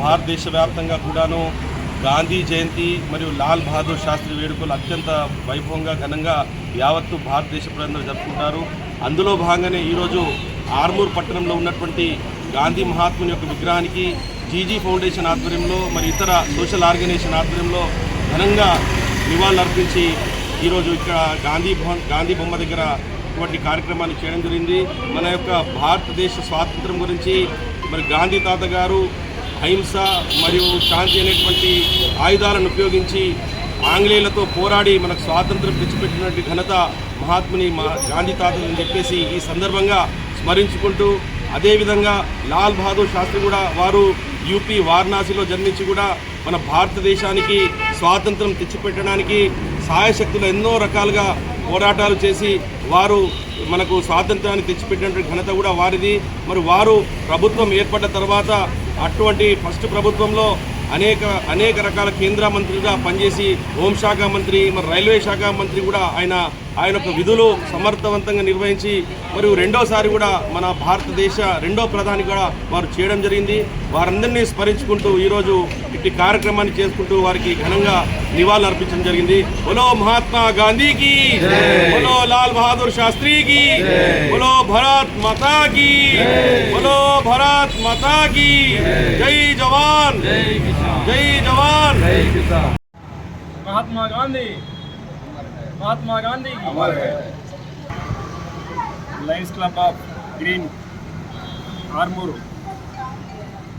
భారతదేశ వ్యాప్తంగా కూడాను గాంధీ జయంతి మరియు లాల్ బహదూర్ శాస్త్రి వేడుకలు అత్యంత వైభవంగా ఘనంగా యావత్తు భారతదేశ ప్రజలందరూ జరుపుకుంటారు. అందులో భాగంగానే ఈరోజు ఆర్మూర్ పట్టణంలో ఉన్నటువంటి గాంధీ మహాత్ముని యొక్క విగ్రహానికి జీజీ ఫౌండేషన్ ఆధ్వర్యంలో మరి ఇతర సోషల్ ఆర్గనైజేషన్ ఆధ్వర్యంలో ఘనంగా నివాళులర్పించి ఈరోజు ఇక్కడ గాంధీ భవన్ గాంధీ బొమ్మ దగ్గర ఇటువంటి కార్యక్రమాన్ని చేయడం జరిగింది. మన యొక్క భారతదేశ స్వాతంత్రం గురించి మరి గాంధీ తాత గారు అహింస మరియు శాంతి అనేటువంటి ఆయుధాలను ఉపయోగించి ఆంగ్లేయులతో పోరాడి మనకు స్వాతంత్రం తెచ్చిపెట్టినటువంటి ఘనత మహాత్ముని మా గాంధీ తాతని చెప్పేసి ఈ సందర్భంగా స్మరించుకుంటూ అదేవిధంగా లాల్ బహదూర్ శాస్త్రి కూడా వారు యూపీ వారణాసిలో జన్మించి కూడా మన భారతదేశానికి స్వాతంత్రం తెచ్చిపెట్టడానికి సాయశక్తులు ఎన్నో రకాలుగా పోరాటాలు చేసి వారు మనకు స్వాతంత్రాన్ని తెచ్చిపెట్టినటువంటి ఘనత కూడా వారిది. మరి వారు ప్రభుత్వం ఏర్పడ్డ తర్వాత అటువంటి ఫస్ట్ ప్రభుత్వంలో అనేక అనేక రకాల కేంద్ర మంత్రిగా పనిచేసి హోంశాఖ మంత్రి మరి రైల్వే శాఖ మంత్రి కూడా ఆయన ఆయన యొక్క విధులు సమర్థవంతంగా నిర్వహించి మరియు రెండోసారి కూడా మన భారతదేశ రెండో ప్రధాని కూడా వారు చేయడం జరిగింది. వారందరినీ స్మరించుకుంటూ ఈరోజు ఇట్టి కార్యక్రమాన్ని చేసుకుంటూ వారికి ఘనంగా నివాళులు అర్పించడం జరిగింది. బోలో మహాత్మా గాంధీకి బోలో లాల్ బహదూర్ శాస్త్రికి బోలో భారత్ మాతా కీ బలో భారత్ మాతా కీ జై జవాన్ జై జవాన్ Mahatma Gandhi Mahatma Gandhi Lions Club of Green Armoor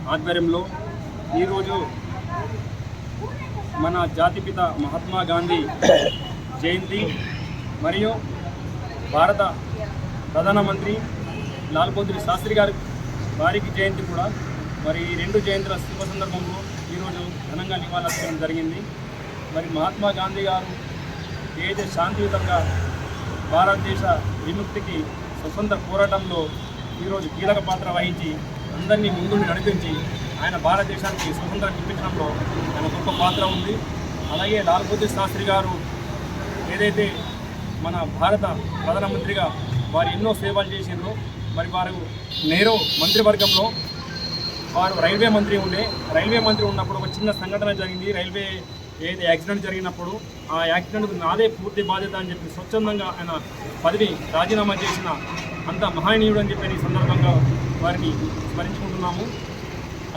ఆధ్వర్యంలో ఈరోజు మన జాతిపిత మహాత్మా గాంధీ జయంతి మరియు భారత ప్రధానమంత్రి లాల్ బహదూర్ శాస్త్రి గారి వారికి జయంతి కూడా. మరి ఈ రెండు జయంతుల శుభ సందర్భంలో ఈరోజు ఘనంగా నివాళులర్పించడం జరిగింది. మరి మహాత్మా గాంధీ గారు ఏదైతే శాంతియుతంగా భారతదేశ విముక్తికి స్వతంత్ర పోరాటంలో ఈరోజు కీలక పాత్ర వహించి అందరినీ ముందుండి నడిపించి ఆయన భారతదేశానికి స్వతంత్రం ఇప్పించడంలో ఆయన గొప్ప పాత్ర ఉంది. అలాగే లాల్ బహదూర్ శాస్త్రి గారు ఏదైతే మన భారత ప్రధానమంత్రిగా వారు ఎన్నో సేవలు చేసిండ్రు. మరి వారు నెహ్రూ మంత్రివర్గంలో వారు రైల్వే మంత్రి ఉండే. రైల్వే మంత్రి ఉన్నప్పుడు ఒక చిన్న సంఘటన జరిగింది. రైల్వే ఏదైతే యాక్సిడెంట్ జరిగినప్పుడు ఆ యాక్సిడెంట్కు నాదే పూర్తి బాధ్యత అని చెప్పి స్వచ్ఛందంగా ఆయన పదవి రాజీనామా చేసిన అంత మహనీయుడు అని చెప్పి ఈ సందర్భంగా వారిని స్మరించుకుంటున్నాము.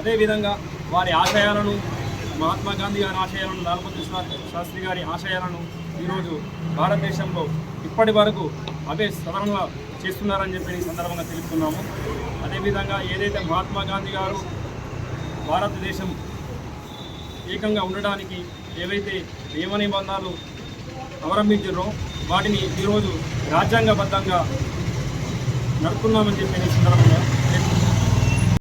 అదేవిధంగా వారి ఆశయాలను మహాత్మా గాంధీ గారి ఆశయాలను లాల్ బహదూర్ శాస్త్రి గారి ఆశయాలను ఈరోజు భారతదేశంలో ఇప్పటి వరకు అవే సదనంగా చేస్తున్నారని చెప్పి ఈ సందర్భంగా తెలుపుతున్నాము. అదేవిధంగా ఏదైతే మహాత్మా గాంధీ గారు భారతదేశం ఏకంగా ఉండడానికి ఏవైతే నియమ నిబంధనలు అవలంబించారో వాటిని ఈరోజు రాజ్యాంగబద్ధంగా నడుపుతున్నామని చెప్పి ఈ సందర్భంగా తెలుపుతున్నాము.